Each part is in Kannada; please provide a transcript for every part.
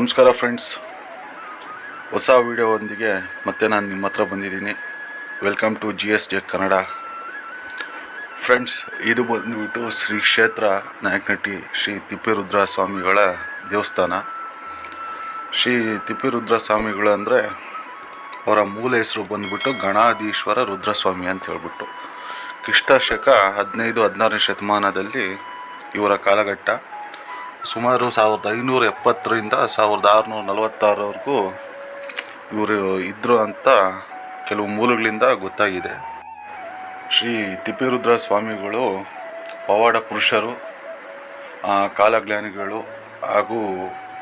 ನಮಸ್ಕಾರ ಫ್ರೆಂಡ್ಸ್ ಹೊಸ ವಿಡಿಯೋವೊಂದಿಗೆ ಮತ್ತೆ ನಾನು ನಿಮ್ಮ ಹತ್ರ ಬಂದಿದ್ದೀನಿ. Welcome to G S J Kannada friends ಇದು ಬಂದುಬಿಟ್ಟು ಶ್ರೀ ಕ್ಷೇತ್ರ ನಾಯಕನಟ್ಟಿ ಶ್ರೀ ತಿಪ್ಪಿರುದ್ರ ಸ್ವಾಮಿಗಳ ದೇವಸ್ಥಾನ. ಶ್ರೀ ತಿಪ್ಪಿರುದ್ರ ಸ್ವಾಮಿಗಳು ಅಂದರೆ ಅವರ ಮೂಲ ಹೆಸರು ಬಂದುಬಿಟ್ಟು ಗಣಾಧೀಶ್ವರ ರುದ್ರಸ್ವಾಮಿ ಅಂತ ಹೇಳ್ಬಿಟ್ಟು. ಕ್ರಿಸ್ತ ಶಕ ಹದಿನೈದು ಹದಿನಾರನೇ ಶತಮಾನದಲ್ಲಿ ಇವರ ಕಾಲಘಟ್ಟ. ಸುಮಾರು ಸಾವಿರದ ಐನೂರ ಎಪ್ಪತ್ತರಿಂದ ಸಾವಿರದ ಆರುನೂರ ನಲವತ್ತಾರವರೆಗೂ ಇವರು ಇದ್ದರು ಅಂತ ಕೆಲವು ಮೂಲಗಳಿಂದ ಗೊತ್ತಾಗಿದೆ. ಶ್ರೀ ತಿಪ್ಪೇರುದ್ರ ಸ್ವಾಮಿಗಳು, ಪವಾಡ ಪುರುಷರು ಕಾಲಜ್ಞಾನಿಗಳು ಹಾಗೂ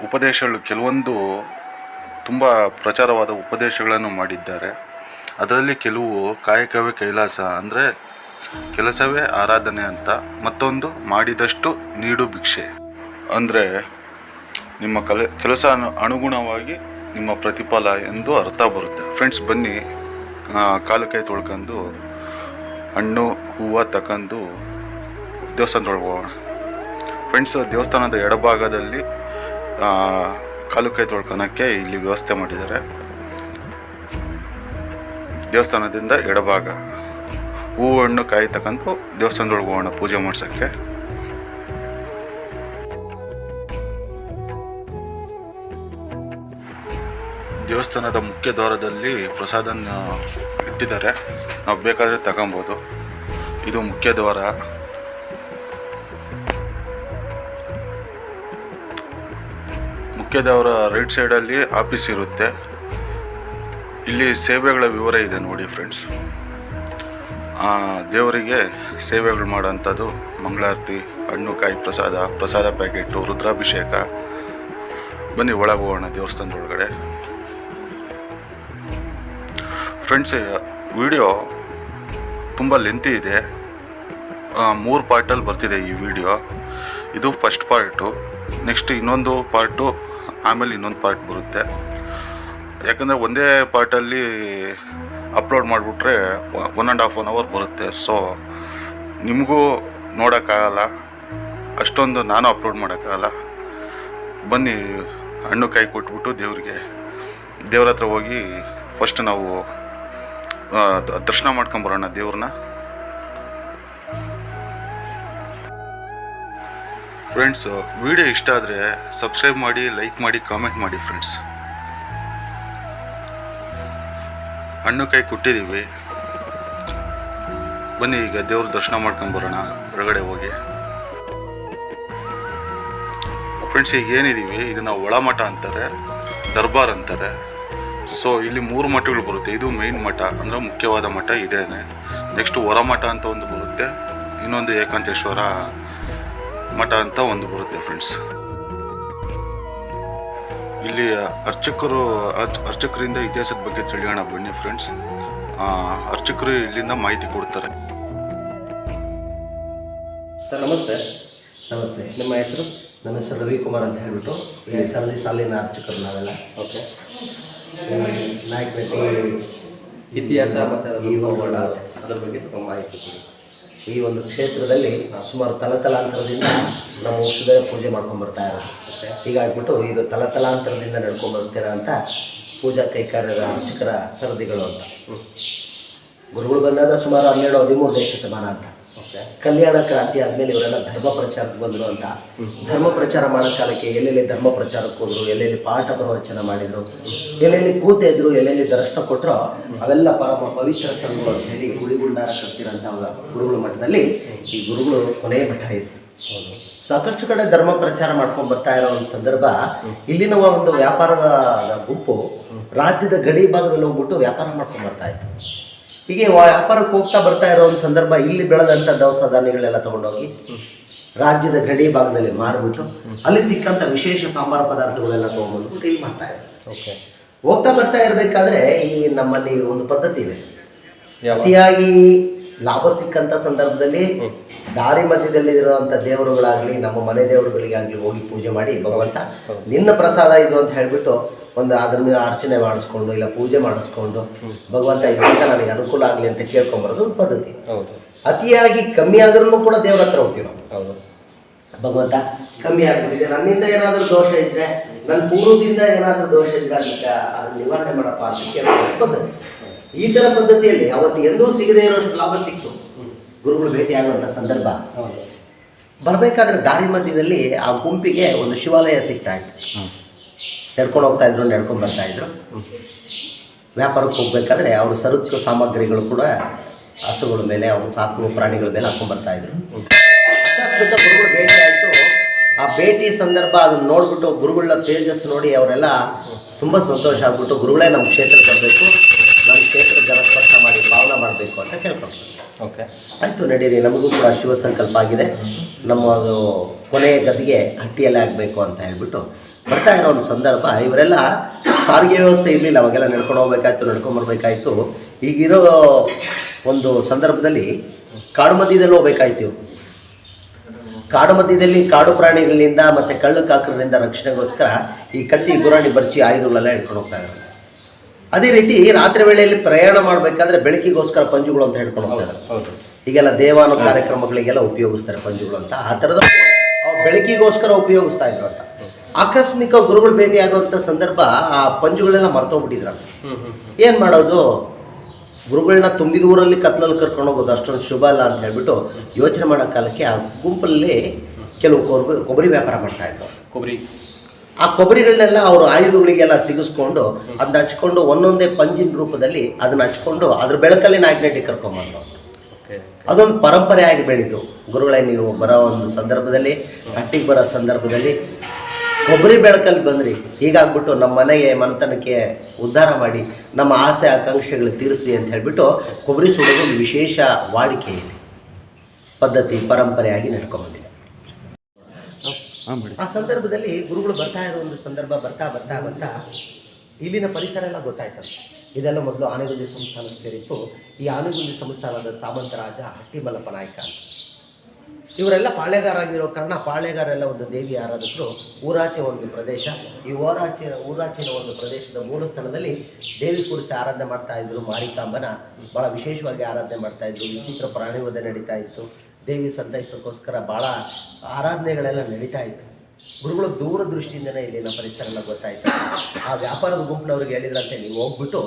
ಉಪದೇಶಗಳು ಕೆಲವೊಂದು ತುಂಬ ಪ್ರಚಾರವಾದ ಉಪದೇಶಗಳನ್ನು ಮಾಡಿದ್ದಾರೆ. ಅದರಲ್ಲಿ ಕೆಲವು ಕಾಯಕವೇ ಕೈಲಾಸ ಅಂದರೆ ಕೆಲಸವೇ ಆರಾಧನೆ ಅಂತ ಮತ್ತೊಂದು ಮಾಡಿದಷ್ಟು ನೀಡು ಭಿಕ್ಷೆ. ಅಂದರೆ ನಿಮ್ಮ ಕಲೆ, ಕೆಲಸ ಅನುಗುಣವಾಗಿ ನಿಮ್ಮ ಪ್ರತಿಫಲ ಎಂದು ಅರ್ಥ ಬರುತ್ತೆ. ಫ್ರೆಂಡ್ಸ್ ಬನ್ನಿ ಕಾಲು ಕೈ ತೊಳ್ಕೊಂಡು, ಹಣ್ಣು, ಹೂವು ತಗೊಂಡು ದೇವಸ್ಥಾನದೊಳಗೆ ಹೋಗೋಣ. ಫ್ರೆಂಡ್ಸ್ ದೇವಸ್ಥಾನದ ಎಡಭಾಗದಲ್ಲಿ ಕಾಲು ಕೈ ತೊಳ್ಕೊಳಕ್ಕೆ ಇಲ್ಲಿ ವ್ಯವಸ್ಥೆ ಮಾಡಿದ್ದಾರೆ. ದೇವಸ್ಥಾನದಿಂದ ಎಡಭಾಗ. ಹೂವು, ಹಣ್ಣು, ಕಾಯಿ ತಗೊಂಡು ದೇವಸ್ಥಾನದೊಳಗೆ ಹೋಗೋಣ ಪೂಜೆ ಮಾಡ್ಸೋಕ್ಕೆ. ದೇವಸ್ಥಾನದ ಮುಖ್ಯ ದ್ವಾರದಲ್ಲಿ ಪ್ರಸಾದನ ಇಟ್ಟಿದ್ದಾರೆ. ನಾವು ಬೇಕಾದರೆ ತಗೊಬೋದು. ಇದು ಮುಖ್ಯ ದ್ವಾರ. ಮುಖ್ಯ ದ್ವಾರ ರೈಟ್ ಸೈಡಲ್ಲಿ ಆಫೀಸ್ ಇರುತ್ತೆ. ಇಲ್ಲಿ ಸೇವೆಗಳ ವಿವರ ಇದೆ ನೋಡಿ ಫ್ರೆಂಡ್ಸ್ ದೇವರಿಗೆ ಸೇವೆಗಳು ಮಾಡೋಂಥದ್ದು ಮಂಗಳಾರತಿ, ಹಣ್ಣು, ಕಾಯಿ ಪ್ರಸಾದ ಪ್ರಸಾದ ಪ್ಯಾಕೆಟು ರುದ್ರಾಭಿಷೇಕ. ಬನ್ನಿ ಒಳಗೆ ಹೋಗೋಣ ದೇವಸ್ಥಾನದೊಳಗಡೆ. ಫ್ರೆಂಡ್ಸ್ ವಿಡಿಯೋ ತುಂಬ ಲೆಂತಿ ಇದೆ. ಮೂರು ಪಾರ್ಟಲ್ಲಿ ಬರ್ತಿದೆ ಈ ವಿಡಿಯೋ ಇದು ಫಸ್ಟ್ ಪಾರ್ಟು ನೆಕ್ಸ್ಟ್ ಇನ್ನೊಂದು ಪಾರ್ಟು ಆಮೇಲೆ ಇನ್ನೊಂದು ಪಾರ್ಟ್ ಬರುತ್ತೆ. ಯಾಕಂದರೆ ಒಂದೇ ಪಾರ್ಟಲ್ಲಿ ಅಪ್ಲೋಡ್ ಮಾಡಿಬಿಟ್ರೆ one and half one hour ಬರುತ್ತೆ. ಸೊ ನಿಮಗೂ ನೋಡೋಕ್ಕಾಗಲ್ಲ. ಅಷ್ಟೊಂದು ನಾನು ಅಪ್ಲೋಡ್ ಮಾಡೋಕ್ಕಾಗಲ್ಲ. ಬನ್ನಿ, ಹಣ್ಣು ಕೈ ಕೊಟ್ಬಿಟ್ಟು ದೇವರಿಗೆ. ದೇವ್ರ ಹತ್ರ ಹೋಗಿ ಫಸ್ಟ್ ನಾವು ದರ್ಶನ ಮಾಡ್ಕೊಂಬರೋಣ ದೇವ್ರನ್ನ. ಫ್ರೆಂಡ್ಸ್ ವಿಡಿಯೋ ಇಷ್ಟ ಆದರೆ ಸಬ್ಸ್ಕ್ರೈಬ್ ಮಾಡಿ ಲೈಕ್ ಮಾಡಿ ಕಾಮೆಂಟ್ ಮಾಡಿ ಫ್ರೆಂಡ್ಸ್ ಹಣ್ಣು ಕೈ ಕೊಟ್ಟಿದ್ದೀವಿ ಬನ್ನಿ ಈಗ ದೇವ್ರ ದರ್ಶನ ಮಾಡ್ಕೊಂಬರೋಣ ಹೊರಗಡೆ ಹೋಗಿ. ಫ್ರೆಂಡ್ಸ್ ಈಗ ಏನಿದ್ದೀವಿ ಇದನ್ನ ಒಳಮಠ ಅಂತಾರೆ, ದರ್ಬಾರ್ ಅಂತಾರೆ. ಸೊ ಇಲ್ಲಿ ಮೂರು ಮಠಗಳು ಬರುತ್ತೆ. ಇದು ಮೇನ್ ಮಠ ಅಂದರೆ ಮುಖ್ಯವಾದ ಮಠ ಇದೇನೆ. ನೆಕ್ಸ್ಟ್ ಹೊರಮಠ ಅಂತ ಒಂದು ಬರುತ್ತೆ. ಇನ್ನೊಂದು ಏಕಾಂತೇಶ್ವರ ಮಠ ಅಂತ ಒಂದು ಬರುತ್ತೆ ಫ್ರೆಂಡ್ಸ್ ಇಲ್ಲಿ ಅರ್ಚಕರು ಅರ್ಚ- ಅರ್ಚಕರಿಂದ ಇತಿಹಾಸದ ಬಗ್ಗೆ ತಿಳಿಯೋಣ ಬನ್ನಿ ಫ್ರೆಂಡ್ಸ್ ಅರ್ಚಕರು ಇಲ್ಲಿಂದ ಮಾಹಿತಿ ಕೊಡ್ತಾರೆ. ಸರ್ ನಮಸ್ತೆ. ನಮಸ್ತೆ. ನಿಮ್ಮ ಹೆಸರು? ನನ್ನ ಹೆಸರು ರವಿಕುಮಾರ್ ಅಂತ ಹೇಳ್ಬಿಟ್ಟು ಸಾಲಿನ ಅರ್ಚಕರು ನಾವೆಲ್ಲ. ಓಕೆ. ನಾಯಕನಟ್ಟಿ ಇತಿಹಾಸ ಮತ್ತು ಒಂದು ಅದ್ರ ಬಗ್ಗೆ ಸ್ವಲ್ಪ ಮಾಹಿತಿ ಈ ಒಂದು ಕ್ಷೇತ್ರದಲ್ಲಿ ಸುಮಾರು ತಲತಲಾಂತರದಿಂದ ನಮ್ಮ ವಂಶದಲ್ಲೇ ಪೂಜೆ ಮಾಡ್ಕೊಂಡು ಬರ್ತಾ ಇರೋದು. ಹೀಗಾಗ್ಬಿಟ್ಟು ಇದು ತಲತಲಾಂತರದಿಂದ ನಡ್ಕೊಂಡು ಬರ್ತೀರಾ ಅಂತ ಪೂಜಾ ಕೈಕಾರ್ಯದ ಅರ್ಚಕರ ಸರದಿಗಳು ಅಂತ. ಗುರುಗಳು ಬಂದಾಗ ಸುಮಾರು ಹನ್ನೆರಡು ಹದಿಮೂರನೇ ಶತಮಾನ ಅಂತ. ಕಲ್ಯಾಣ ಕ್ರಾಂತಿ ಆದ್ಮೇಲೆ ಇವರೆಲ್ಲ ಧರ್ಮ ಪ್ರಚಾರಕ್ಕೆ ಬಂದರು ಅಂತ. ಧರ್ಮ ಪ್ರಚಾರ ಮಾಡೋ ಕಾಲಕ್ಕೆ ಎಲ್ಲೆಲ್ಲಿ ಧರ್ಮ ಪ್ರಚಾರಕ್ಕೆ ಹೋದ್ರು ಎಲ್ಲೆಲ್ಲಿ ಪಾಠ ಪ್ರವಚನ ಮಾಡಿದ್ರು ಎಲ್ಲೆಲ್ಲಿ ಕೂತ ಇದ್ರು ಎಲ್ಲೆಲ್ಲಿ ದರ್ಶನ ಕೊಟ್ಟರೋ ಅವೆಲ್ಲ ಪರಮ ಪವಿತ್ರ ಸ್ಥಳಗಳು ಅಂತ ಹೇಳಿ ಗುಡಿಗುಂಡಾರ ಕಟ್ತಿರೋಂಥ ಗುರುಗಳ ಮಠದಲ್ಲಿ ಈ ಗುರುಗಳು ಕೊನೆಯ ಮಠ ಇದ್ರು ಸಾಕಷ್ಟು ಕಡೆ ಧರ್ಮ ಪ್ರಚಾರ ಮಾಡ್ಕೊಂಡು ಬರ್ತಾ ಇರೋ ಒಂದು ಸಂದರ್ಭ ಇಲ್ಲಿನ ಒಂದು ವ್ಯಾಪಾರದ ಗುಂಪು ರಾಜ್ಯದ ಗಡಿ ಭಾಗದಲ್ಲಿ ಹೋಗ್ಬಿಟ್ಟು ವ್ಯಾಪಾರ ಮಾಡ್ಕೊಂಡು ಬರ್ತಾ ಇತ್ತು. ಹೀಗೆ ವ್ಯಾಪಾರಕ್ಕೆ ಹೋಗ್ತಾ ಬರ್ತಾ ಇರೋ ಒಂದು ಸಂದರ್ಭ ಇಲ್ಲಿ ಬೆಳೆದಂಥ ದವಸ ಧಾನ್ಯಗಳೆಲ್ಲ ತೊಗೊಂಡೋಗಿ ರಾಜ್ಯದ ಗಡಿ ಭಾಗದಲ್ಲಿ ಮಾರ್ಬಿಟ್ಟು ಅಲ್ಲಿ ಸಿಕ್ಕಂಥ ವಿಶೇಷ ಸಾಂಬಾರ ಪದಾರ್ಥಗಳೆಲ್ಲ ತೊಗೊಂಡ್ಬಂದ್ಬಿಟ್ಟು ಇಲ್ಲಿ ಮಾಡ್ತಾ ಇದೆ ಓಕೆ ಹೋಗ್ತಾ ಬರ್ತಾ ಇರಬೇಕಾದ್ರೆ ಈ ನಮ್ಮಲ್ಲಿ ಒಂದು ಪದ್ಧತಿ ಇದೆ. ಅತಿಯಾಗಿ ಲಾಭ ಸಿಕ್ಕಂಥ ಸಂದರ್ಭದಲ್ಲಿ ದಾರಿ ಮಧ್ಯದಲ್ಲಿ ಇರುವಂತ ದೇವರುಗಳಾಗಲಿ ನಮ್ಮ ಮನೆ ದೇವರುಗಳಿಗಾಗಲಿ ಹೋಗಿ ಪೂಜೆ ಮಾಡಿ ಭಗವಂತ ನಿನ್ನ ಪ್ರಸಾದ ಇದು ಅಂತ ಹೇಳ್ಬಿಟ್ಟು ಒಂದು ಅದ್ರ ಮೇಲೆ ಅರ್ಚನೆ ಮಾಡಿಸ್ಕೊಂಡು ಇಲ್ಲ ಪೂಜೆ ಮಾಡಿಸ್ಕೊಂಡು ಭಗವಂತ ಇದರಿಂದ ನನಗೆ ಅನುಕೂಲ ಆಗಲಿ ಅಂತ ಕೇಳ್ಕೊಂಬರೋದು ಒಂದು ಪದ್ಧತಿ. ಹೌದು. ಅತಿಯಾಗಿ ಕಮ್ಮಿ ಆದ್ರೂ ಕೂಡ ದೇವ್ರ ಹತ್ರ ಹೋಗ್ತೀವಿ ನಾವು. ಹೌದು. ಭಗವಂತ ಕಮ್ಮಿ ಆಗ್ಬಿಟ್ಟಿದೆ. ನನ್ನಿಂದ ಏನಾದರೂ ದೋಷ ಇದ್ರೆ ನನ್ನ ಪೂರ್ವದಿಂದ ಏನಾದರೂ ದೋಷ ಇದ್ರೆ ಅದಕ್ಕೆ ಅದನ್ನ ನಿವಾರಣೆ ಮಾಡಪ್ಪ ಅಂತ ಕೇಳ್ಕೊಂಡು ಪದ್ಧತಿ. ಈ ಥರ ಪದ್ಧತಿಯಲ್ಲಿ ಅವತ್ತು ಎಂದೂ ಸಿಗದೇ ಇರೋಷ್ಟು ಲಾಭ ಸಿಕ್ತು. ಗುರುಗಳು ಭೇಟಿಯಾಗುವಂಥ ಸಂದರ್ಭ. ಹೌದು. ಬರಬೇಕಾದ್ರೆ ದಾರಿ ಮಧ್ಯದಲ್ಲಿ ಆ ಗುಂಪಿಗೆ ಒಂದು ಶಿವಾಲಯ ಸಿಗ್ತಾ ಇತ್ತು. ನಡ್ಕೊಂಡು ಹೋಗ್ತಾ ಇದ್ರು ನಡ್ಕೊಂಡು ಬರ್ತಾ ಇದ್ರು. ವ್ಯಾಪಾರಕ್ಕೆ ಹೋಗ್ಬೇಕಾದ್ರೆ ಅವರು ಸರಕು ಸಾಮಗ್ರಿಗಳು ಕೂಡ ಹಸುಗಳ ಮೇಲೆ ಅವರು ಸಾಕು ಪ್ರಾಣಿಗಳ ಮೇಲೆ ಹಾಕೊಂಡು ಬರ್ತಾ ಇದ್ರು. ಗುರುಗಳು ಭೇಟಿ ಆಯಿತು. ಆ ಭೇಟಿ ಸಂದರ್ಭ ಅದನ್ನ ನೋಡ್ಬಿಟ್ಟು ಗುರುಗಳ ತೇಜಸ್ಸು ನೋಡಿ ಅವರೆಲ್ಲ ತುಂಬ ಸಂತೋಷ ಆಗ್ಬಿಟ್ಟು ಗುರುಗಳೇ ನಮ್ಮ ಕ್ಷೇತ್ರಕ್ಕೆ ಬರಬೇಕು ನಮ್ಮ ಕ್ಷೇತ್ರ ಜನಸ್ಪರ್ಶ ಮಾಡಿ ಪಾವನ ಮಾಡಬೇಕು ಅಂತ ಕೇಳ್ಕೊಂಡ್ರು. ಓಕೆ ಆಯಿತು, ನಡೀರಿ. ನಮಗೂ ಕೂಡ ಶಿವ ಸಂಕಲ್ಪ ಆಗಿದೆ. ನಮ್ಮ ಕೊನೆಯ ಗದಿಗೆ ಹಟ್ಟಿಯಲ್ಲೇ ಆಗಬೇಕು ಅಂತ ಹೇಳ್ಬಿಟ್ಟು ಬರ್ತಾ ಇರೋ ಒಂದು ಸಂದರ್ಭ. ಇವರೆಲ್ಲ ಸಾರಿಗೆ ವ್ಯವಸ್ಥೆ ಇರಲಿಲ್ಲ, ಅವಾಗೆಲ್ಲ ನಡ್ಕೊಂಡು ಹೋಗ್ಬೇಕಾಯ್ತು, ನಡ್ಕೊಂಡು ಬರ್ಬೇಕಾಯ್ತು. ಈಗಿರೋ ಒಂದು ಸಂದರ್ಭದಲ್ಲಿ ಕಾಡು ಮಧ್ಯದಲ್ಲಿ ಹೋಗ್ಬೇಕಾಯ್ತು ಕಾಡು ಮಧ್ಯದಲ್ಲಿ ಕಾಡು ಪ್ರಾಣಿಗಳಿಂದ ಮತ್ತು ಕಳ್ಳು ಕಾಕರಿಂದ ರಕ್ಷಣೆಗೋಸ್ಕರ ಈ ಕತ್ತಿ ಗುರಾಣಿ ಬರ್ಚಿ ಆಯುಧಗಳೆಲ್ಲ ಹಿಡ್ಕೊಂಡು ಹೋಗ್ತಾ ಇದ್ದಾರೆ. ಅದೇ ರೀತಿ ರಾತ್ರಿ ವೇಳೆಯಲ್ಲಿ ಪ್ರಯಾಣ ಮಾಡಬೇಕಾದ್ರೆ ಬೆಳಕಿಗೋಸ್ಕರ ಪಂಜುಗಳು ಅಂತ ಹೇಳ್ಕೊಂಡು ಹೋಗ್ತಾರೆ. ಈಗೆಲ್ಲ ದೇವಾನು ಕಾರ್ಯಕ್ರಮಗಳಿಗೆಲ್ಲ ಉಪಯೋಗಿಸ್ತಾರೆ ಪಂಜುಗಳು ಅಂತ. ಆ ಥರದ ಅವು ಬೆಳಕಿಗೋಸ್ಕರ ಉಪಯೋಗಿಸ್ತಾ ಇದ್ರು ಅಂತ. ಆಕಸ್ಮಿಕ ಗುರುಗಳು ಭೇಟಿ ಆಗುವಂಥ ಸಂದರ್ಭ ಆ ಪಂಜುಗಳೆಲ್ಲ ಮರ್ತೋಗ್ಬಿಟ್ಟಿದ್ರಂತ ಏನು ಮಾಡೋದು? ಗುರುಗಳನ್ನ ತುಂಬಿದ ಊರಲ್ಲಿ ಕತ್ಲಲ್ಲಿ ಕರ್ಕೊಂಡು ಹೋಗೋದು ಅಷ್ಟೊಂದು ಶುಭ ಅಲ್ಲ ಅಂತ ಹೇಳ್ಬಿಟ್ಟು ಯೋಚನೆ ಮಾಡೋ ಕಾಲಕ್ಕೆ ಆ ಗುಂಪಲ್ಲಿ ಕೆಲವು ಕೊಬ್ಬರಿ ಕೊಬ್ಬರಿ ವ್ಯಾಪಾರ ಮಾಡ್ತಾ ಇದ್ರು. ಕೊಬ್ಬರಿ. ಆ ಕೊಬ್ಬರಿಗಳನ್ನೆಲ್ಲ ಅವರು ಆಯುಧಗಳಿಗೆಲ್ಲ ಸಿಗಿಸ್ಕೊಂಡು ಅದನ್ನ ಹಚ್ಕೊಂಡು ಒಂದೊಂದೇ ಪಂಜಿನ ರೂಪದಲ್ಲಿ ಅದನ್ನ ಹಚ್ಕೊಂಡು ಅದ್ರ ಬೆಳಕಲ್ಲಿ ನಾಗ್ನೆಟ್ಟಿ ಕರ್ಕೊಂಬಂದ್ರು. ಅದೊಂದು ಪರಂಪರೆ ಆಗಿ ಬೆಳೀತು. ಗುರುಗಳೇ ನೀವು ಬರೋ ಒಂದು ಸಂದರ್ಭದಲ್ಲಿ ಹಟ್ಟಿಗೆ ಬರೋ ಸಂದರ್ಭದಲ್ಲಿ ಕೊಬ್ಬರಿ ಬೆಳಕಲ್ಲಿ ಬಂದ್ರಿ. ಹೀಗಾಗ್ಬಿಟ್ಟು ನಮ್ಮ ಮನೆಗೆ ಮನೆತನಕ್ಕೆ ಉದ್ಧಾರ ಮಾಡಿ ನಮ್ಮ ಆಸೆ ಆಕಾಂಕ್ಷೆಗಳು ತೀರಿಸ್ರಿ ಅಂತ ಹೇಳಿಬಿಟ್ಟು ಕೊಬ್ಬರಿ ಸುಡೋದು ಒಂದು ವಿಶೇಷ ವಾಡಿಕೆ ಇದೆ. ಪದ್ಧತಿ ಪರಂಪರೆಯಾಗಿ ನಡ್ಕೊಂಬಂದಿದೆ. ಆ ಸಂದರ್ಭದಲ್ಲಿ ಗುರುಗಳು ಬರ್ತಾ ಇರೋ ಒಂದು ಸಂದರ್ಭ ಬರ್ತಾ ಬರ್ತಾ ಬರ್ತಾ ಇಲ್ಲಿನ ಪರಿಸರ ಎಲ್ಲ ಗೊತ್ತಾಯ್ತು. ಇದೆಲ್ಲ ಮೊದಲು ಆನೆಗುಂದಿ ಸಂಸ್ಥಾನಕ್ಕೆ ಸೇರಿತ್ತು. ಈ ಆನೆಗುಂದಿ ಸಂಸ್ಥಾನದ ಸಾಮಂತ ರಾಜ ಹಟ್ಟಿಮಲ್ಲಪ್ಪ ನಾಯಕ ಅಂತ. ಇವರೆಲ್ಲ ಪಾಳೆಗಾರಾಗಿರೋ ಕಾರಣ ಪಾಳೆಗಾರೆಲ್ಲ ಒಂದು ದೇವಿ ಆರಾಧಕರು ಊರಾಚೆ ಒಂದು ಪ್ರದೇಶ. ಈ ಊರಾಚೆ ಊರಾಚಿನ ಒಂದು ಪ್ರದೇಶದ ಮೂಲ ಸ್ಥಳದಲ್ಲಿ ದೇವಿ ಕೂರಿಸಿ ಆರಾಧನೆ ಮಾಡ್ತಾ ಇದ್ರು ಮಾರಿಕಾಂಬನ. ಭಾಳ ವಿಶೇಷವಾಗಿ ಆರಾಧನೆ ಮಾಡ್ತಾ ಇದ್ರು. ವಿಚಿತ್ರ ಪ್ರಾಣಿವಧೆ ನಡೀತಾ ಇತ್ತು. ದೇವಿ ಸಂತೈಸೋಕ್ಕೋಸ್ಕರ ಭಾಳ ಆರಾಧನೆಗಳೆಲ್ಲ ನಡೀತಾ ಇತ್ತು. ಗುರುಗಳು ದೂರದೃಷ್ಟಿಯಿಂದನೇ ಇಲ್ಲಿನ ಪರಿಸರ ಎಲ್ಲ ಗೊತ್ತಾಯ್ತು. ಆ ವ್ಯಾಪಾರದ ಗುಂಪಿನವ್ರಿಗೆ ಹೇಳಿದ್ರಂತೆ, ನೀವು ಹೋಗ್ಬಿಟ್ಟು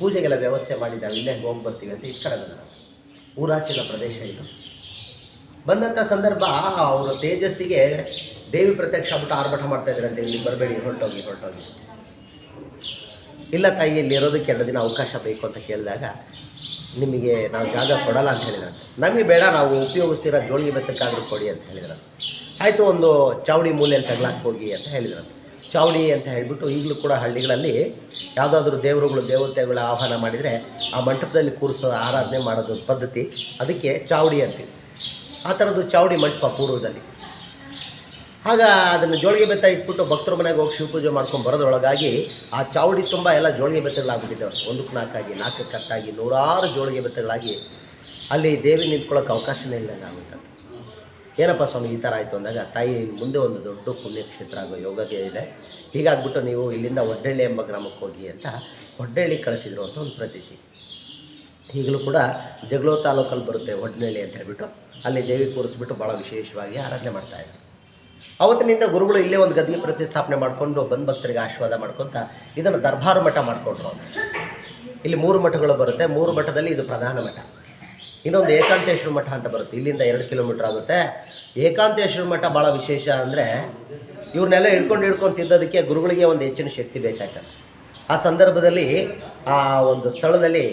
ಪೂಜೆಗೆಲ್ಲ ವ್ಯವಸ್ಥೆ ಮಾಡಿ, ನಾವು ಇಲ್ಲೇ ಹೋಗಿ ಬರ್ತೀವಿ ಅಂತ ಇಷ್ಟ ಊರಾಚಿನ ಪ್ರದೇಶ ಇದು. ಬಂದಂಥ ಸಂದರ್ಭ ಅವರ ತೇಜಸ್ಸಿಗೆ ದೇವಿ ಪ್ರತ್ಯಕ್ಷ ಆಗ್ಬಿಟ್ಟು ಆರ್ಭಟ ಮಾಡ್ತಾ ಇದ್ರಂತೆ ಇಲ್ಲಿ ಬರಬೇಡಿ, ಹೊರಟೋಗಿ ಹೊರಟೋಗಿ. ಇಲ್ಲ ತಾಯಿ, ಇಲ್ಲಿ ಇರೋದಕ್ಕೆ ಎರಡು ದಿನ ಅವಕಾಶ ಬೇಕು ಅಂತ ಕೇಳಿದಾಗ ನಿಮಗೆ ನಾವು ಜಾಗ ಕೊಡಲ್ಲ ಅಂತ ಹೇಳಿದ್ರು ನಮಗೆ ಬೇಡ, ನಾವು ಉಪಯೋಗಿಸ್ತಿರೋ ಜೋಳಿಗೆ ಬೆತ್ತಕ್ಕಾದರೂ ಕೊಡಿ ಅಂತ ಹೇಳಿದ್ರು ಆಯಿತು, ಒಂದು ಚಾವಡಿ ಮೂಲೆಯಲ್ಲಿ ತಗ್ಲಾಕ್ ಹೋಗಿ ಅಂತ ಹೇಳಿದ್ರು ಚಾವಡಿ ಅಂತ ಹೇಳಿಬಿಟ್ಟು ಈಗಲೂ ಕೂಡ ಹಳ್ಳಿಗಳಲ್ಲಿ ಯಾವುದಾದ್ರೂ ದೇವರುಗಳು, ದೇವತೆಗಳ ಆಹ್ವಾನ ಮಾಡಿದರೆ ಆ ಮಂಟಪದಲ್ಲಿ ಕೂರಿಸೋ ಆರಾಧನೆ ಮಾಡೋದು ಪದ್ಧತಿ, ಅದಕ್ಕೆ ಚಾವಡಿ ಅಂತೀವಿ. ಆ ಥರದ್ದು ಚಾವಡಿ ಮಂಟಪ ಪೂರ್ವದಲ್ಲಿ ಆಗ ಅದನ್ನು ಜೋಳಿಗೆ ಬೆತ್ತ ಇಟ್ಬಿಟ್ಟು ಭಕ್ತರ ಮನೆಗೆ ಹೋಗಿ ಶಿವಪೂಜೆ ಮಾಡ್ಕೊಂಡು ಬರೋದ್ರೊಳಗಾಗಿ ಆ ಚಾವಡಿ ತುಂಬ ಎಲ್ಲ ಜೋಳಿಗೆ ಬೆತ್ತಗಳಾಗ್ಬಿಟ್ಟಿದ್ದಾವೆ ಒಂದಕ್ಕೆ ನಾಲ್ಕಾಗಿ ನಾಲ್ಕಕ್ಕೆ ಹತ್ತಾಗಿ ನೂರಾರು ಜೋಳಿಗೆ ಬೆತ್ತಗಳಾಗಿ ಅಲ್ಲಿ ದೇವಿ ನಿಂತ್ಕೊಳ್ಳೋಕೆ ಅವಕಾಶನೇ ಇಲ್ಲ ಆಗುತ್ತೆ ಏನಪ್ಪ ಸ್ವಾಮಿ, ಈ ಥರ ಆಯಿತು ಅಂದಾಗ ತಾಯಿ ಮುಂದೆ ಒಂದು ದೊಡ್ಡ ಪುಣ್ಯಕ್ಷೇತ್ರ ಆಗೋ ಯೋಗಕ್ಕೆ ಇದೆ. ಹೀಗಾಗ್ಬಿಟ್ಟು ನೀವು ಇಲ್ಲಿಂದ ಒಡ್ಡಳ್ಳಿ ಎಂಬ ಗ್ರಾಮಕ್ಕೆ ಹೋಗಿ ಅಂತ ಒಡ್ಡಳ್ಳಿ ಕಳಿಸಿದ್ರು ಅಂತ ಒಂದು ಪ್ರತೀತಿ. ಈಗಲೂ ಕೂಡ ಜಗಳೋ ತಾಲೂಕಲ್ಲಿ ಬರುತ್ತೆ ಒಡ್ನಳ್ಳಿ ಅಂತ ಹೇಳ್ಬಿಟ್ಟು. ಅಲ್ಲಿ ದೇವಿ ಕೂರಿಸ್ಬಿಟ್ಟು ಭಾಳ ವಿಶೇಷವಾಗಿ ಆರಾಧನೆ ಮಾಡ್ತಾ ಇದ್ದಾರೆ ಅವತ್ತಿನಿಂದ ಗುರುಗಳು ಇಲ್ಲೇ ಒಂದು ಗದ್ದಿಗೆ ಪ್ರತಿಷ್ಠಾಪನೆ ಮಾಡಿಕೊಂಡು ಬಂದ ಭಕ್ತರಿಗೆ ಆಶೀರ್ವಾದ ಮಾಡ್ಕೊತ ಇದನ್ನು ದರ್ಬಾರ್ ಮಠ ಮಾಡಿಕೊಂಡ್ರು. ಇಲ್ಲಿ ಮೂರು ಮಠಗಳು ಬರುತ್ತೆ. ಮೂರು ಮಠದಲ್ಲಿ ಇದು ಪ್ರಧಾನ ಮಠ. ಇನ್ನೊಂದು ಏಕಾಂತೇಶ್ವರ ಮಠ ಅಂತ ಬರುತ್ತೆ. ಇಲ್ಲಿಂದ ಎರಡು ಕಿಲೋಮೀಟ್ರ್ ಆಗುತ್ತೆ. ಏಕಾಂತೇಶ್ವರ ಮಠ ಭಾಳ ವಿಶೇಷ ಅಂದರೆ ಇವ್ರನ್ನೆಲ್ಲ ಹಿಡ್ಕೊಂಡು ಹಿಡ್ಕೊಂಡು ತಿದ್ದೋದಕ್ಕೆ ಗುರುಗಳಿಗೆ ಒಂದು ಹೆಚ್ಚಿನ ಶಕ್ತಿ ಬೇಕಾಯ್ತದೆ. ಆ ಸಂದರ್ಭದಲ್ಲಿ ಆ ಒಂದು ಸ್ಥಳದಲ್ಲಿ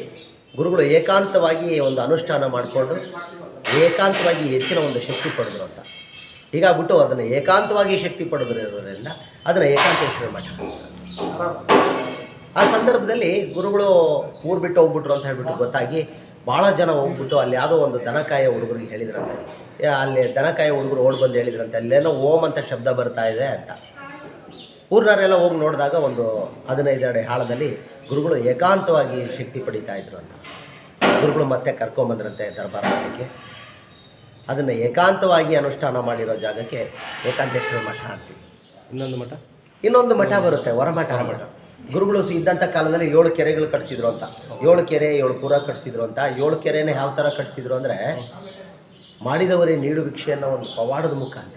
ಗುರುಗಳು ಏಕಾಂತವಾಗಿ ಒಂದು ಅನುಷ್ಠಾನ ಮಾಡಿಕೊಂಡು ಏಕಾಂತವಾಗಿ ಹೆಚ್ಚಿನ ಒಂದು ಶಕ್ತಿ ಪಡೆದ್ರು ಅಂತ. ಹೀಗಾಗ್ಬಿಟ್ಟು ಅದನ್ನು ಏಕಾಂತವಾಗಿ ಶಕ್ತಿ ಪಡೆದಿರೋದ್ರಿಂದ ಅದನ್ನು ಏಕಾಂತೇಶ್ವರ ಮಠ ಆ ಸಂದರ್ಭದಲ್ಲಿ ಗುರುಗಳು ಊರು ಬಿಟ್ಟು ಹೋಗ್ಬಿಟ್ರು ಅಂತ ಹೇಳ್ಬಿಟ್ಟು ಗೊತ್ತಾಗಿ ಭಾಳ ಜನ ಹೋಗ್ಬಿಟ್ಟು ಅಲ್ಲಿ ಯಾವುದೋ ಒಂದು ದನಕಾಯ ಹುಡುಗರಿಗೆ ಹೇಳಿದ್ರಂತೆ. ಅಲ್ಲಿ ದನಕಾಯ ಹುಡುಗರು ಓಡ್ ಬಂದು ಹೇಳಿದ್ರಂತೆ, ಅಲ್ಲೇನೋ ಓಂ ಅಂತ ಶಬ್ದ ಬರ್ತಾ ಇದೆ ಅಂತ. ಊರಿನವರೆಲ್ಲ ಹೋಗಿ ನೋಡಿದಾಗ ಒಂದು ಹದಿನೈದು ಅಡಿ ಹಾಳದಲ್ಲಿ ಗುರುಗಳು ಏಕಾಂತವಾಗಿ ಶಕ್ತಿ ಪಡಿತಾ ಇದ್ರು ಅಂತ. ಗುರುಗಳು ಮತ್ತೆ ಕರ್ಕೊಂಬಂದ್ರಂತೆ ದರ್ಬಾರ್ ಮಠಕ್ಕೆ. ಅದನ್ನು ಏಕಾಂತವಾಗಿ ಅನುಷ್ಠಾನ ಮಾಡಿರೋ ಜಾಗಕ್ಕೆ ಏಕಾಂತೇಶ್ವರ ಮಠ ಅಂತೀವಿ. ಇನ್ನೊಂದು ಮಠ? ಇನ್ನೊಂದು ಮಠ ಬರುತ್ತೆ ಹೊರಮಠ ಮಠ ಗುರುಗಳು ಇದ್ದಂಥ ಕಾಲದಲ್ಲಿ ಏಳು ಕೆರೆಗಳು ಕಟ್ಸಿದ್ರು ಅಂತ. ಏಳು ಕೆರೆ ಏಳು ಪುರ ಕಟ್ಸಿದ್ರು ಅಂತ. ಏಳು ಕೆರೆನೇ ಯಾವ ಥರ ಕಟ್ಸಿದ್ರು ಅಂದರೆ ಮಾಡಿದವರೇ ನೀಡು ಭಿಕ್ಷೆ ಅನ್ನೋ ಒಂದು ಪವಾಡದ ಮುಖ ಅಂತ.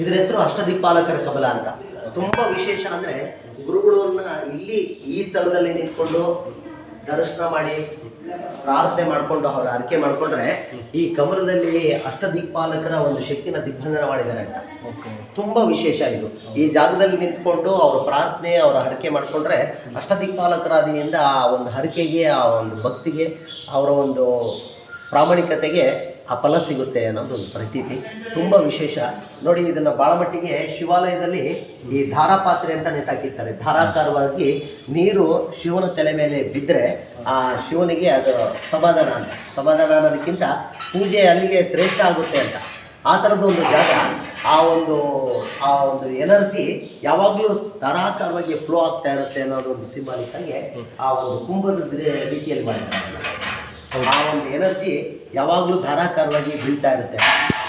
ಇದರ ಹೆಸರು ಅಷ್ಟದಿಪಾಲಕರ ಕಬಲ ಅಂತ. ತುಂಬ ವಿಶೇಷ ಅಂದ್ರೆ ಗುರುಗಳನ್ನ ಇಲ್ಲಿ ಈ ಸ್ಥಳದಲ್ಲಿ ನಿಂತ್ಕೊಂಡು ದರ್ಶನ ಮಾಡಿ ಪ್ರಾರ್ಥನೆ ಮಾಡಿಕೊಂಡು ಅವರ ಅರಿಕೆ ಮಾಡಿಕೊಂಡ್ರೆ ಈ ಕಮಲದಲ್ಲಿ ಅಷ್ಟದಿಕ್ಪಾಲಕರ ಒಂದು ಶಕ್ತಿನ ದಿಗ್ಬಂಧನ ಮಾಡಿದ್ದಾರೆ ಅಂತ. ತುಂಬಾ ವಿಶೇಷ ಇದು. ಈ ಜಾಗದಲ್ಲಿ ನಿಂತ್ಕೊಂಡು ಅವ್ರ ಪ್ರಾರ್ಥನೆ ಅವರ ಹರಕೆ ಮಾಡ್ಕೊಂಡ್ರೆ ಅಷ್ಟದಿಕ್ಪಾಲಕರಾದಿಯಿಂದ ಆ ಒಂದು ಹರಕೆಗೆ ಆ ಒಂದು ಭಕ್ತಿಗೆ ಅವರ ಒಂದು ಪ್ರಾಮಾಣಿಕತೆಗೆ ಆ ಫಲ ಸಿಗುತ್ತೆ ಅನ್ನೋದು ಒಂದು ಪ್ರತೀತಿ. ತುಂಬ ವಿಶೇಷ. ನೋಡಿ, ಇದನ್ನು ಭಾಳ ಮಟ್ಟಿಗೆ ಶಿವಾಲಯದಲ್ಲಿ ಈ ಧಾರಾಪಾತ್ರೆ ಅಂತ ನೇತಾಕಿರ್ತಾರೆ. ಧಾರಾಕಾರವಾಗಿ ನೀರು ಶಿವನ ತಲೆ ಮೇಲೆ ಬಿದ್ದರೆ ಆ ಶಿವನಿಗೆ ಅದು ಸಮಾಧಾನ ಅಂತ. ಸಮಾಧಾನ ಅನ್ನೋದಕ್ಕಿಂತ ಪೂಜೆ ಅಲ್ಲಿಗೆ ಶ್ರೇಷ್ಠ ಆಗುತ್ತೆ ಅಂತ. ಆ ಥರದ ಒಂದು ಜಾಗ, ಆ ಒಂದು ಆ ಒಂದು ಎನರ್ಜಿ ಯಾವಾಗಲೂ ಧಾರಾಕಾರವಾಗಿ ಫ್ಲೋ ಆಗ್ತಾ ಇರುತ್ತೆ ಅನ್ನೋದು ಒಂದು ಸಿಂಬಾಲಿಕ್ ಆ ಒಂದು ಕುಂಭದ ರೀತಿಯಲ್ಲಿ ಮಾಡಿದ್ದಾರೆ. ಆ ಒಂದು ಎನರ್ಜಿ ಯಾವಾಗಲೂ ಧಾರಾಕಾರವಾಗಿ ಬೀಳ್ತಾ ಇರುತ್ತೆ.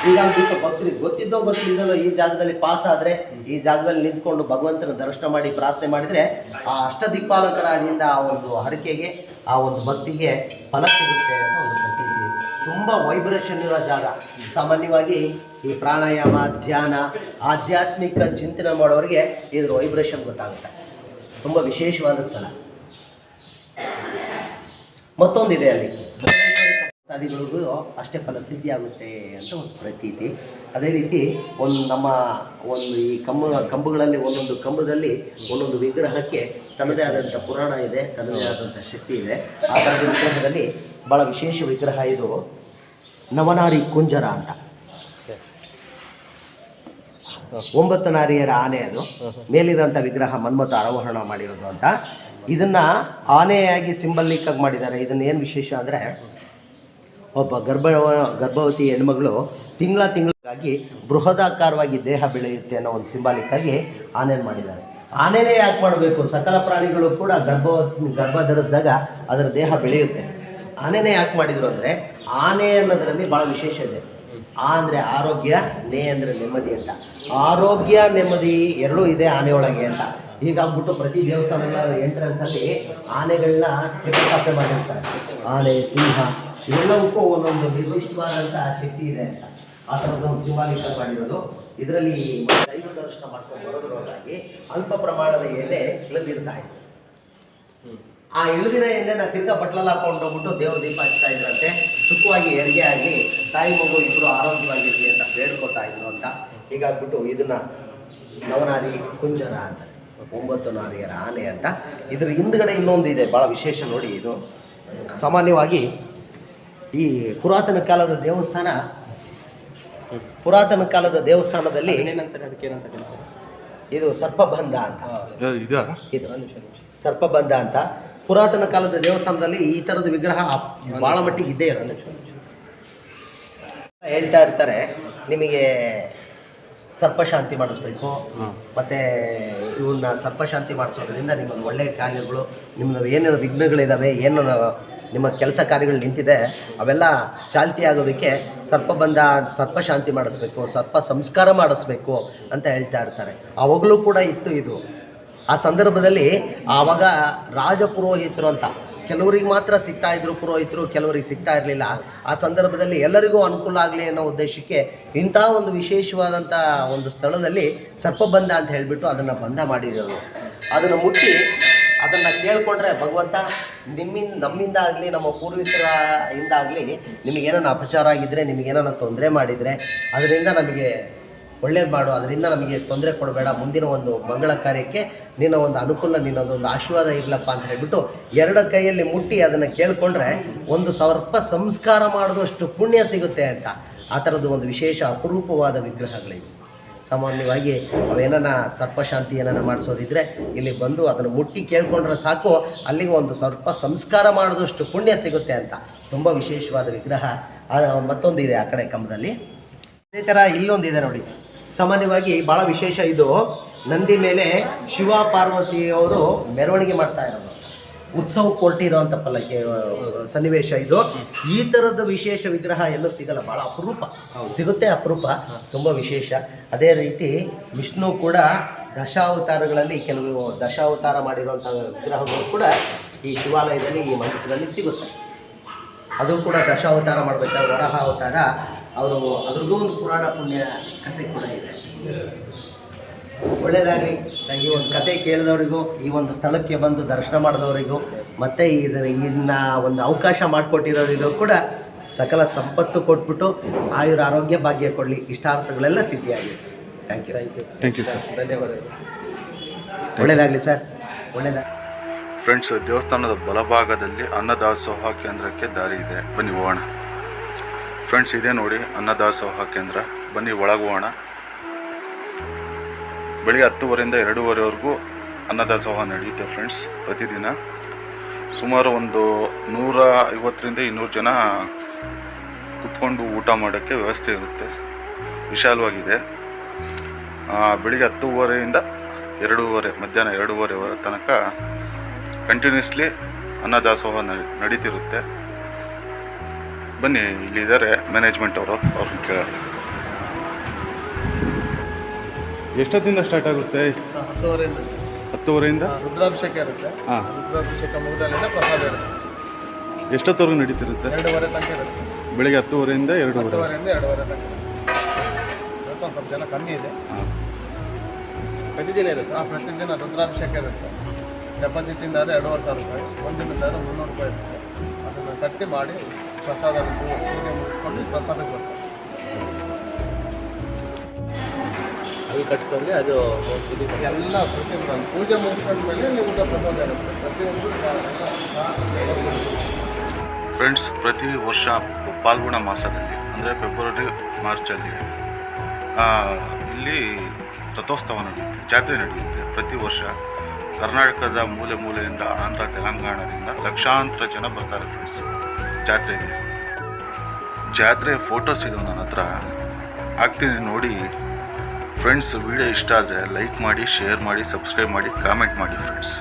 ಹೀಗಾಗಿ ಭಕ್ತರಿಗೆ ಗೊತ್ತಿದ್ದೋ ಗೊತ್ತಿಲ್ಲದಲ್ಲೋ ಈ ಜಾಗದಲ್ಲಿ ಪಾಸ್ ಆದರೆ ಈ ಜಾಗದಲ್ಲಿ ನಿಂತ್ಕೊಂಡು ಭಗವಂತನ ದರ್ಶನ ಮಾಡಿ ಪ್ರಾರ್ಥನೆ ಮಾಡಿದರೆ ಆ ಅಷ್ಟದಿಕ್ಪಾಲಕರಾದಿಂದ ಆ ಒಂದು ಹರಕೆಗೆ, ಆ ಒಂದು ಭಕ್ತಿಗೆ ಫಲ ಸಿಗುತ್ತೆ ಅಂತ ಒಂದು ಪ್ರತೀತಿ. ತುಂಬ ವೈಬ್ರೇಷನ್ ಇರೋ ಜಾಗ. ಸಾಮಾನ್ಯವಾಗಿ ಈ ಪ್ರಾಣಾಯಾಮ, ಧ್ಯಾನ, ಆಧ್ಯಾತ್ಮಿಕ ಚಿಂತನೆ ಮಾಡೋರಿಗೆ ಇದ್ರ ವೈಬ್ರೇಷನ್ ಗೊತ್ತಾಗುತ್ತೆ. ತುಂಬ ವಿಶೇಷವಾದ ಸ್ಥಳ. ಮತ್ತೊಂದಿದೆ ಅಲ್ಲಿ. ಭಕ್ತಾದಿಗಳಿಗೂ ಅಷ್ಟೇ ಫಲ ಸಿದ್ಧಿ ಆಗುತ್ತೆ ಅಂತ ಒಂದು ಪ್ರತೀತಿ. ಅದೇ ರೀತಿ ಒಂದು ನಮ್ಮ ಒಂದು ಈ ಕಂಬ, ಕಂಬಗಳಲ್ಲಿ ಒಂದೊಂದು ಕಂಬದಲ್ಲಿ ಒಂದೊಂದು ವಿಗ್ರಹಕ್ಕೆ ತನ್ನದೇ ಆದಂಥ ಪುರಾಣ ಇದೆ, ತನ್ನದೇ ಆದಂಥ ಶಕ್ತಿ ಇದೆ. ಆ ಥರದ ವಿಗ್ರಹದಲ್ಲಿ ಭಾಳ ವಿಶೇಷ ವಿಗ್ರಹ ಇದು. ನವನಾರಿ ಕುಂಜರ ಅಂತ. ಒಂಬತ್ತು ನಾರಿಯರ ಆನೆ ಅದು. ಮೇಲಿರೋಂಥ ವಿಗ್ರಹ ಮನ್ಮಥ ಆರೋಹಣ ಮಾಡಿರೋದು ಅಂತ. ಇದನ್ನ ಆನೆಯಾಗಿ ಸಿಂಬಲಿಕ್ ಆಗಿ ಮಾಡಿದ್ದಾರೆ. ಇದನ್ನ ಏನು ವಿಶೇಷ ಅಂದರೆ ಒಬ್ಬ ಗರ್ಭ ಗರ್ಭವತಿ ಹೆಣ್ಮಗಳು ತಿಂಗಳ ತಿಂಗಳಿಗಾಗಿ ಬೃಹದಾಕಾರವಾಗಿ ದೇಹ ಬೆಳೆಯುತ್ತೆ ಅನ್ನೋ ಒಂದು ಸಿಂಬಾಲಿಕ್ ಆಗಿ ಆನೆಯನ್ನು ಮಾಡಿದ್ದಾರೆ. ಆನೆನೇ ಯಾಕೆ ಮಾಡಬೇಕು? ಸಕಲ ಪ್ರಾಣಿಗಳು ಕೂಡ ಗರ್ಭ ಗರ್ಭ ಧರಿಸಿದಾಗ ಅದರ ದೇಹ ಬೆಳೆಯುತ್ತೆ. ಆನೆನೇ ಯಾಕೆ ಮಾಡಿದ್ರು ಅಂದರೆ ಆನೆ ಅನ್ನೋದರಲ್ಲಿ ಭಾಳ ವಿಶೇಷ ಇದೆ. ಆ ಅಂದರೆ ಆರೋಗ್ಯ, ನೇ ಅಂದರೆ ನೆಮ್ಮದಿ ಅಂತ. ಆರೋಗ್ಯ, ನೆಮ್ಮದಿ ಎರಡೂ ಇದೆ ಆನೆಯೊಳಗೆ ಅಂತ. ಹೀಗಾಗ್ಬಿಟ್ಟು ಪ್ರತಿ ದೇವಸ್ಥಾನಗಳ ಎಂಟ್ರೆನ್ಸಲ್ಲಿ ಆನೆಗಳನ್ನ ಪ್ರತಿಷ್ಠಾಪನೆ ಮಾಡಿರ್ತಾರೆ. ಆನೆ, ಸಿಂಹ ಇವೆಲ್ಲವಕ್ಕೂ ಒಂದೊಂದು ನಿರ್ದಿಷ್ಟವಾದಂಥ ಶಕ್ತಿ ಇದೆ ಅಂತ. ಆ ಥರದ ಒಂದು ಸಿಂಹಾಲಿಕ ಮಾಡಿರೋದು. ಇದರಲ್ಲಿ ದೈವ ದರ್ಶನ ಮಾಡ್ಕೊಂಡು ಬರೋದ್ರೊಳಗಾಗಿ ಅಲ್ಪ ಪ್ರಮಾಣದ ಎಣ್ಣೆ ಇಳಿದಿರ್ತಾ ಇತ್ತು. ಆ ಇಳಿದಿರೋ ಎಣ್ಣೆನ ತಿರ್ಗ ಬಟ್ಲಲ್ಲಿ ಹಾಕೊಂಡು ಹೋಗ್ಬಿಟ್ಟು ದೇವ್ರ ದೀಪ ಹಚ್ತಾ ಇದ್ರಂತೆ. ಸುಖವಾಗಿ ಹೆರಿಗೆ ಆಗಿ ತಾಯಿ ಮಗು ಇಬ್ಬರು ಆರೋಗ್ಯವಾಗಿರಲಿ ಅಂತ ಬೇಡ್ಕೊತಾ ಇದ್ರು ಅಂತ. ಹೀಗಾಗ್ಬಿಟ್ಟು ಇದನ್ನ ನವನಾರಿ ಕುಂಜರ ಅಂತ, ಒಂಬತ್ತು ನಾರಿಯರ ಆನೆ ಅಂತ. ಇದ್ರ ಹಿಂದ್ಗಡೆ ಇನ್ನೊಂದು ಇದೆ ಭಾಳ ವಿಶೇಷ ನೋಡಿ ಇದು. ಸಾಮಾನ್ಯವಾಗಿ ಈ ಪುರಾತನ ಕಾಲದ ದೇವಸ್ಥಾನ ಪುರಾತನ ಕಾಲದ ದೇವಸ್ಥಾನದಲ್ಲಿ ಏನಂತಾರೆ ಅದಕ್ಕೆ ಏನಂತ ಇದು ಸರ್ಪಬಂಧ ಅಂತ. ಇದಾ ಇದು ಸರ್ಪಬಂಧ ಅಂತ. ಪುರಾತನ ಕಾಲದ ದೇವಸ್ಥಾನದಲ್ಲಿ ಈ ಥರದ ವಿಗ್ರಹ ಬಹಳ ಮಟ್ಟಿಗೆ ಇದ್ದೇ ಇರೋದು ಹೇಳ್ತಾ ಇರ್ತಾರೆ ನಿಮಗೆ ಸರ್ಪಶಾಂತಿ ಮಾಡಿಸ್ಬೇಕು. ಮತ್ತು ಇವನ್ನ ಸರ್ಪಶಾಂತಿ ಮಾಡಿಸೋದ್ರಿಂದ ನಿಮ್ಮದು ಒಳ್ಳೆಯ ಕಾರ್ಯಗಳು ನಿಮ್ಮದು ಏನೇನು ವಿಘ್ನಗಳಿದ್ದಾವೆ ಏನು ನಿಮ್ಮ ಕೆಲಸ ಕಾರ್ಯಗಳು ನಿಂತಿದೆ, ಅವೆಲ್ಲ ಚಾಲ್ತಿ ಆಗೋದಕ್ಕೆ ಸರ್ಪ ಶಾಂತಿ ಮಾಡಿಸ್ಬೇಕು, ಸರ್ಪ ಸಂಸ್ಕಾರ ಮಾಡಿಸ್ಬೇಕು ಅಂತ ಹೇಳ್ತಾ ಇರ್ತಾರೆ. ಅವಾಗಲೂ ಕೂಡ ಇತ್ತು ಇದು. ಆ ಸಂದರ್ಭದಲ್ಲಿ ಆವಾಗ ರಾಜಪುರೋಹಿತರು ಅಂತ, ಕೆಲವರಿಗೆ ಮಾತ್ರ ಸಿಗ್ತಾ ಇದ್ರು ಪುರೋಹಿತರು, ಕೆಲವರಿಗೆ ಸಿಗ್ತಾ ಇರಲಿಲ್ಲ. ಆ ಸಂದರ್ಭದಲ್ಲಿ ಎಲ್ಲರಿಗೂ ಅನುಕೂಲ ಆಗಲಿ ಅನ್ನೋ ಉದ್ದೇಶಕ್ಕೆ ಇಂಥ ಒಂದು ವಿಶೇಷವಾದಂಥ ಒಂದು ಸ್ಥಳದಲ್ಲಿ ಸರ್ಪಬಂಧ ಅಂತ ಹೇಳಿಬಿಟ್ಟು ಅದನ್ನು ಬಂಧ ಮಾಡಿರೋದು ಅದನ್ನು ಮುಟ್ಟಿ ಅದನ್ನು ಕೇಳಿಕೊಂಡ್ರೆ ಭಗವಂತ ನಿಮ್ಮಿಂದ, ನಮ್ಮಿಂದ ಆಗಲಿ, ನಮ್ಮ ಪೂರ್ವಿಕರ ಇಂದಾಗಲಿ ನಿಮ್ಗೆ ನಿಮಗೇನೋ ಅಪಚಾರ ಆಗಿದ್ದರೆ ನಿಮಗೇನೋ ತೊಂದರೆ ಮಾಡಿದರೆ, ಅದರಿಂದ ನಮಗೆ ಒಳ್ಳೇದು ಮಾಡು, ಅದರಿಂದ ನಮಗೆ ತೊಂದರೆ ಕೊಡಬೇಡ. ಮುಂದಿನ ಒಂದು ಮಂಗಳ ಕಾರ್ಯಕ್ಕೆ ನಿನ್ನ ಒಂದು ಅನುಕೂಲ ನಿನ್ನದೊಂದು ಆಶೀರ್ವಾದ ಇರಲಪ್ಪ ಅಂತ ಹೇಳ್ಬಿಟ್ಟು ಎರಡು ಕೈಯಲ್ಲಿ ಮುಟ್ಟಿ ಅದನ್ನು ಕೇಳಿಕೊಂಡ್ರೆ ಒಂದು ಸ್ವಲ್ಪ ಸಂಸ್ಕಾರ ಮಾಡಿದಷ್ಟು ಪುಣ್ಯ ಸಿಗುತ್ತೆ ಅಂತ. ಆ ಥರದ್ದು ಒಂದು ವಿಶೇಷ ಅಪರೂಪವಾದ ವಿಗ್ರಹಗಳಿವೆ. ಸಾಮಾನ್ಯವಾಗಿ ಅವೇನ ಸರ್ಪಶಾಂತಿ ಏನನ್ನ ಮಾಡಿಸೋದಿದ್ರೆ ಇಲ್ಲಿ ಬಂದು ಅದನ್ನು ಮುಟ್ಟಿ ಕೇಳ್ಕೊಂಡ್ರೆ ಸಾಕು, ಅಲ್ಲಿಗೆ ಒಂದು ಸರ್ಪ ಸಂಸ್ಕಾರ ಮಾಡಿದಷ್ಟು ಪುಣ್ಯ ಸಿಗುತ್ತೆ ಅಂತ. ತುಂಬ ವಿಶೇಷವಾದ ವಿಗ್ರಹ. ಮತ್ತೊಂದು ಇದೆ ಆ ಕಡೆ ಕಂಬದಲ್ಲಿ. ಅದೇ ಥರ ಇಲ್ಲೊಂದಿದೆ ನೋಡಿ. ಸಾಮಾನ್ಯವಾಗಿ ಭಾಳ ವಿಶೇಷ ಇದು. ನಂದಿ ಮೇಲೆ ಶಿವ ಪಾರ್ವತಿಯವರು ಮೆರವಣಿಗೆ ಮಾಡ್ತಾ ಇರೋದು. ಉತ್ಸವ ಕೊಟ್ಟಿರೋಂಥ ಪಲ್ಲಕ್ಕೆ ಸನ್ನಿವೇಶ ಇದು. ಈ ಥರದ ವಿಶೇಷ ವಿಗ್ರಹ ಎಲ್ಲೂ ಸಿಗಲ್ಲ ಭಾಳ ಅಪರೂಪ. ಸಿಗುತ್ತೆ ಅಪರೂಪ ತುಂಬ ವಿಶೇಷ. ಅದೇ ರೀತಿ ವಿಷ್ಣು ಕೂಡ ದಶಾವತಾರಗಳಲ್ಲಿ ಕೆಲವು ದಶಾವತಾರ ಮಾಡಿರುವಂಥ ವಿಗ್ರಹಗಳು ಕೂಡ ಈ ಶಿವಾಲಯದಲ್ಲಿ ಈ ಮಂದಿರದಲ್ಲಿ ಸಿಗುತ್ತೆ. ಅದು ಕೂಡ ದಶಾವತಾರ ಮಾಡಬೇಕಾದ್ರೆ ವರಹ ಅವತಾರ. ಅವರು ಅದ್ರದ್ದು ಒಂದು ಪುರಾಣ ಪುಣ್ಯ ಕಥೆ ಕೂಡ ಇದೆ. ಒಳ್ಳೆಯದಾಗಲಿ ಈ ಒಂದು ಕತೆ ಕೇಳಿದವರಿಗೂ ಈ ಒಂದು ಸ್ಥಳಕ್ಕೆ ಬಂದು ದರ್ಶನ ಮಾಡಿದವರಿಗೂ ಮತ್ತು ಇದರ ಇನ್ನು ಒಂದು ಅವಕಾಶ ಮಾಡಿಕೊಟ್ಟಿರೋರಿಗೂ ಕೂಡ ಸಕಲ ಸಂಪತ್ತು ಕೊಟ್ಬಿಟ್ಟು ಆಯುರ ಆರೋಗ್ಯ ಭಾಗ್ಯ ಕೊಡಲಿ. ಇಷ್ಟಾರ್ಥಗಳೆಲ್ಲ ಸಿದ್ಧಿಯಾಗಲಿ thank you thank you thank you sir ಧನ್ಯವಾದಗಳು. ಒಳ್ಳೆಯದಾಗಲಿ ಸರ್ ಒಳ್ಳೇದಾಗ ಫ್ರೆಂಡ್ಸ್ ದೇವಸ್ಥಾನದ ಬಲಭಾಗದಲ್ಲಿ ಅನ್ನದಾಸೋಹ ಕೇಂದ್ರಕ್ಕೆ ದಾರಿ ಇದೆ. ಬನ್ನಿ ಹೋಗೋಣ. ಫ್ರೆಂಡ್ಸ್ ಇದೆ ನೋಡಿ ಅನ್ನದಾಸೋಹ ಕೇಂದ್ರ. ಬನ್ನಿ ಒಳಗೋಣ ಹೋಗೋಣ ಬೆಳಿಗ್ಗೆ ಹತ್ತುವರೆಯಿಂದ ಎರಡೂವರೆವರೆಗೂ ಅನ್ನದಾಸೋಹ ನಡೆಯುತ್ತೆ ಫ್ರೆಂಡ್ಸ್ ಪ್ರತಿದಿನ. ಸುಮಾರು ಒಂದು ನೂರ ಐವತ್ತರಿಂದ ಇನ್ನೂರು ಜನ ಕುತ್ಕೊಂಡು ಊಟ ಮಾಡೋಕ್ಕೆ ವ್ಯವಸ್ಥೆ ಇರುತ್ತೆ. ವಿಶಾಲವಾಗಿದೆ. ಬೆಳಿಗ್ಗೆ ಹತ್ತುವರೆಯಿಂದ ಎರಡೂವರೆ, ಮಧ್ಯಾಹ್ನ ಎರಡೂವರೆ ತನಕ ಕಂಟಿನ್ಯೂಸ್ಲಿ ಅನ್ನದಾಸೋಹ ನಡೀತಿರುತ್ತೆ. ಬನ್ನಿ, ಇಲ್ಲಿದ್ದಾರೆ ಮ್ಯಾನೇಜ್ಮೆಂಟ್ ಅವರು, ಅವ್ರನ್ನ ಕೇಳೋಣ. ಎಷ್ಟೊತ್ತಿಂದ ಸ್ಟಾರ್ಟ್ ಆಗುತ್ತೆ? ಹತ್ತುವರೆಯಿಂದ. ಹತ್ತುವರೆಯಿಂದ? ರುದ್ರಾಭಿಷೇಕ ಇರುತ್ತೆ. ಹಾಂ. ರುದ್ರಾಭಿಷೇಕ ಮುಗಿದಲ್ಲಿಂದ ಪ್ರಸಾದ ಇರುತ್ತೆ. ಎಷ್ಟೊತ್ತವರೆಗೂ ನಡೀತಿರುತ್ತೆ? ಎರಡೂವರೆ ತನಕ ಇರುತ್ತೆ. ಬೆಳಿಗ್ಗೆ ಹತ್ತುವರೆಯಿಂದ ಎರಡೂವರೆ. ಹತ್ತುವರೆಯಿಂದ ಎರಡೂವರೆ ತನಕ ಇರುತ್ತೆ. ಸ್ವಲ್ಪ ಜನ ಕಮ್ಮಿ ಇದೆ. ಹಾಂ. ಪ್ರತಿದಿನ ಇರುತ್ತೆ? ಹಾಂ ಪ್ರತಿದಿನ ರುದ್ರಾಭಿಷೇಕ ಇರುತ್ತೆ. ಡೆಪಾಸಿಟಿಂದ ಆದರೆ ಎರಡೂವರೆ ಸಾವಿರ ರೂಪಾಯಿ. ಒಂದಿನದಾದ್ರೆ ಮುನ್ನೂರು ರೂಪಾಯಿ ಇರುತ್ತೆ. ಅದನ್ನು ಕಟ್ಟಿ ಮಾಡಿ ಪ್ರಸಾದ ಪೂಜೆ ಮುಗಿಸ್ಕೊಂಡು ಪ್ರಸಾದಕ್ಕೆ ಬರ್ತಾರೆ. ಅಲ್ಲಿ ಕಟ್ಸ್ಕೊಂಡ್ರೆ ಅದು ಎಲ್ಲ ಪ್ರತಿಯೊಂದು ಪೂಜೆ ಮುಗಿಸ್ಕೊಂಡ್ಮೇಲೆ ನೀವು ಊಟ ಪ್ರಸಾದ ಇರುತ್ತೆ. ಪ್ರತಿಯೊಂದು ಫ್ರೆಂಡ್ಸ್ ಪ್ರತಿ ವರ್ಷ ಪಾಲ್ಗುಣ ಮಾಸದಲ್ಲಿ ಅಂದರೆ ಫೆಬ್ರವರಿ ಮಾರ್ಚಲ್ಲಿ ಆ, ಇಲ್ಲಿ ರಥೋತ್ಸವ ನಡೆಯುತ್ತೆ ಜಾತ್ರೆ ನಡೆಯುತ್ತೆ ಪ್ರತಿ ವರ್ಷ. ಕರ್ನಾಟಕದ ಮೂಲೆ ಮೂಲೆಯಿಂದ ಆಂಧ್ರ ತೆಲಂಗಾಣದಿಂದ ಲಕ್ಷಾಂತರ ಜನ ಬರ್ತಾರೆ ಫ್ರೆಂಡ್ಸ್ ಜಾತ್ರೆಗೆ. ಜಾತ್ರೆ ಫೋಟೋಸ್ ಇದು ನನ್ನ ಹತ್ರ. ಆಗ್ತೀನಿ ನೋಡಿ. ಫ್ರೆಂಡ್ಸ್ ವಿಡಿಯೋ ಇಷ್ಟ ಆದರೆ ಲೈಕ್ ಮಾಡಿ ಶೇರ್ ಮಾಡಿ ಸಬ್ಸ್ಕ್ರೈಬ್ ಮಾಡಿ ಕಾಮೆಂಟ್ ಮಾಡಿ ಫ್ರೆಂಡ್ಸ್